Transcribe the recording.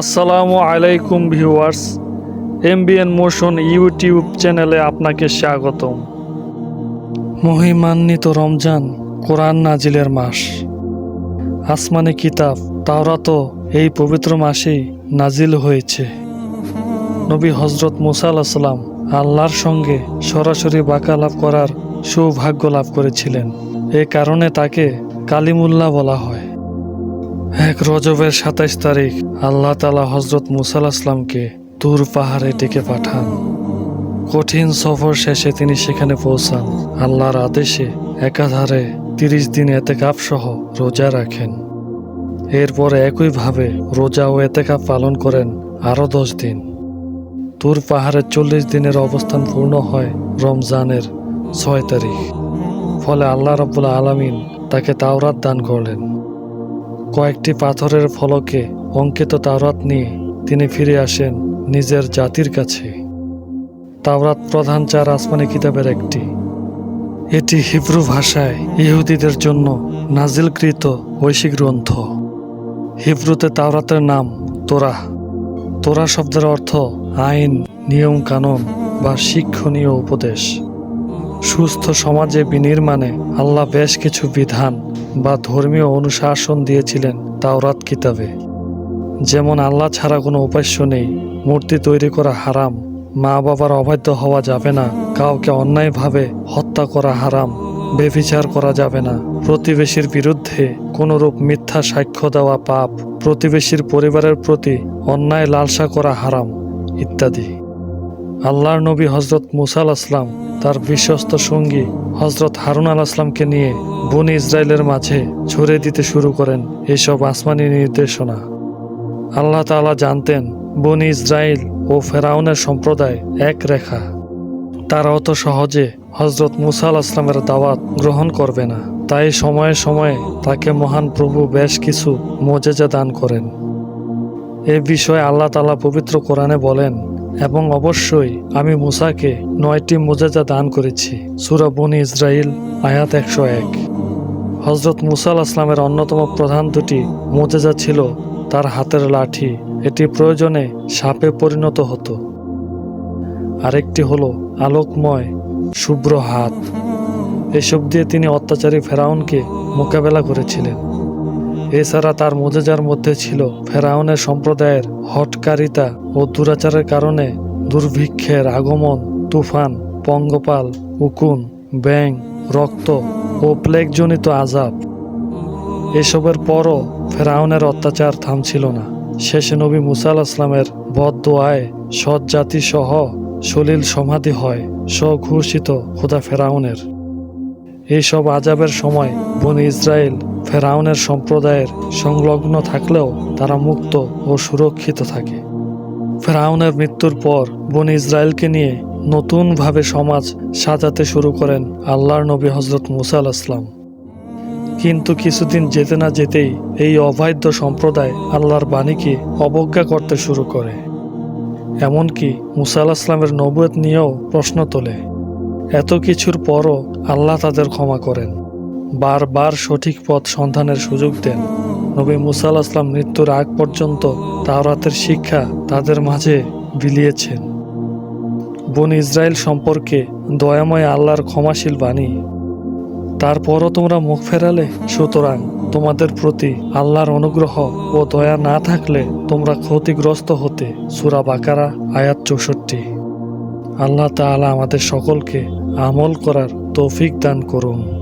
আসসালামু আলাইকুম viewers, MBN motion YouTube চ্যানেলে আপনাকে স্বাগতম। মহিমান্বিত রমজান কোরআন নাজিলের মাস। আসমানি কিতাব তাওরাত এই পবিত্র মাসেই নাজিল হয়েছে। নবী হজরত মুসা আলাহিসাল্লাম আল্লাহর সঙ্গে সরাসরি বাকালাপ করার সৌভাগ্য লাভ করেছিলেন। এ কারণে তাকে কালিমুল্লাহ বলা হয়। এক রজবের সাতাইশ তারিখ আল্লাহ তালা হজরত মুসাল আসলামকে তুর পাহাড়ে ডেকে পাঠান। কঠিন সফর শেষে তিনি সেখানে পৌঁছান। আল্লাহর আদেশে একাধারে তিরিশ দিন এতেকাপ সহ রোজা রাখেন। এরপরে একইভাবে রোজা ও এতেকাপ পালন করেন আরও দশ দিন। তুর পাহাড়ের চল্লিশ দিনের অবস্থান পূর্ণ হয় রমজানের ছয় তারিখ। ফলে আল্লাহ রব্বুল আলমিন তাকে তাওরাত দান করলেন। কয়েকটি পাথরের ফলকে অঙ্কিত তাওরাত নিয়ে তিনি ফিরে আসেন নিজের জাতির কাছে। তাওরাত প্রধান চার আসমানি কিতাবের একটি। এটি হিব্রু ভাষায় ইহুদিদের জন্য নাজিলকৃত ঐশিক গ্রন্থ। হিব্রুতে তাওরাতের নাম তোরা তোরা শব্দের অর্থ আইন, নিয়ম কানুন বা শিক্ষণীয় উপদেশ। সুস্থ সমাজে বিনির্মাণে আল্লাহ বেশ কিছু বিধান বা ধর্মীয় অনুশাসন দিয়েছিলেন তাওরাত কিতাবে। যেমন আল্লাহ ছাড়া কোনো উপাস্য নেই, মূর্তি তৈরি করা হারাম, মা বাবার অবাধ্য হওয়া যাবে না, কাউকে অন্যায়ভাবে হত্যা করা হারাম বেবিচার করা যাবে না। প্রতিবেশীর বিরুদ্ধে কোনোরূপ মিথ্যা সাক্ষ্য দেওয়া পাপ, প্রতিবেশীর পরিবারের প্রতি অন্যায় লালসা করা হারাম, ইত্যাদি। আল্লাহর নবী হজরত মুসাল আসলাম তার বিশ্বস্ত সঙ্গী হজরত হারুন আল আসলামকে নিয়ে বনি ইসরায়েলের মাঝে ছড়িয়ে দিতে শুরু করেন এসব আসমানি নির্দেশনা। আল্লাহ তালা জানতেন বনি ইসরায়েল ও ফেরাউনের সম্প্রদায় এক রেখা। তারা অত সহজে হজরত মুসাল আসলামের দাওয়াত গ্রহণ করবে না। তাই সময়ে সময়ে তাকে মহান প্রভু বেশ কিছু মজেজা দান করেন। এ বিষয়ে আল্লাহ তালা পবিত্র কোরআনে বলেন এবং অবশ্যই আমি মুসাকে নয়টি মোজেজা দান করেছি, সুরা বনি ইসরাইল আয়াত একশো এক। হজরত মুসাল আসলামের অন্যতম প্রধান দুটি মোজেজা ছিল তার হাতের লাঠি। এটি প্রয়োজনে সাপে পরিণত হতো। আরেকটি হলো আলোকময়, শুভ্র হাত। এসব দিয়ে তিনি অত্যাচারী ফেরাউনকে মোকাবেলা করেছিলেন। এছাড়া তার মোজেজার মধ্যে ছিল ফেরাউনের সম্প্রদায়ের হটকারিতা ও দুরাচারের কারণে দুর্ভিক্ষের আগমন, তুফান, পঙ্গপাল, উকুন ব্যাং রক্ত ও প্লেগজনিত আজাব। এসবের পরও ফেরাউনের অত্যাচার থামছিল না। শেষে নবী মুসাল আসলামের বদোয়ায় সৎ জাতি সহ সলিল সমাধি হয়, স্বঘোষিত খোদা ফেরাউনের। এইসব আজাবের সময় বনি ইসরায়েল ফেরাউনের সম্প্রদায়ের সংলগ্ন থাকলেও তারা মুক্ত ও সুরক্ষিত থাকে। ফেরাউনের মৃত্যুর পর বন ইসরায়েলকে নিয়ে নতুনভাবে সমাজ সাজাতে শুরু করেন আল্লাহর নবী হজরত মুসাল আসলাম কিন্তু কিছুদিন যেতে না যেতেই এই অবাধ্য সম্প্রদায় আল্লাহর বাণীকে অবজ্ঞা করতে শুরু করে। এমনকি মুসাল আসলামের নবুয়ত নিয়েও প্রশ্ন তোলে। এত কিছুর পরও আল্লাহ তাদের ক্ষমা করেন। বারবার সঠিক পথ সন্ধানের সুযোগ দেন। নবী মুসাল আসলাম মৃত্যুর আগ পর্যন্ত তাওরাতের শিক্ষা তাদের মাঝে বিলিয়েছেন। বন ইসরায়েল সম্পর্কে দয়াময় আল্লাহর ক্ষমাশীল বাণী। তারপরও তোমরা মুখ ফেরালে? সুতরাং তোমাদের প্রতি আল্লাহর অনুগ্রহ ও দয়া না থাকলে তোমরা ক্ষতিগ্রস্ত হতে। সুরা বাকারা, আয়াত চৌষট্টি। আল্লাহ তাআলা আমাদের সকলকে আমল করার তৌফিক দান করুন।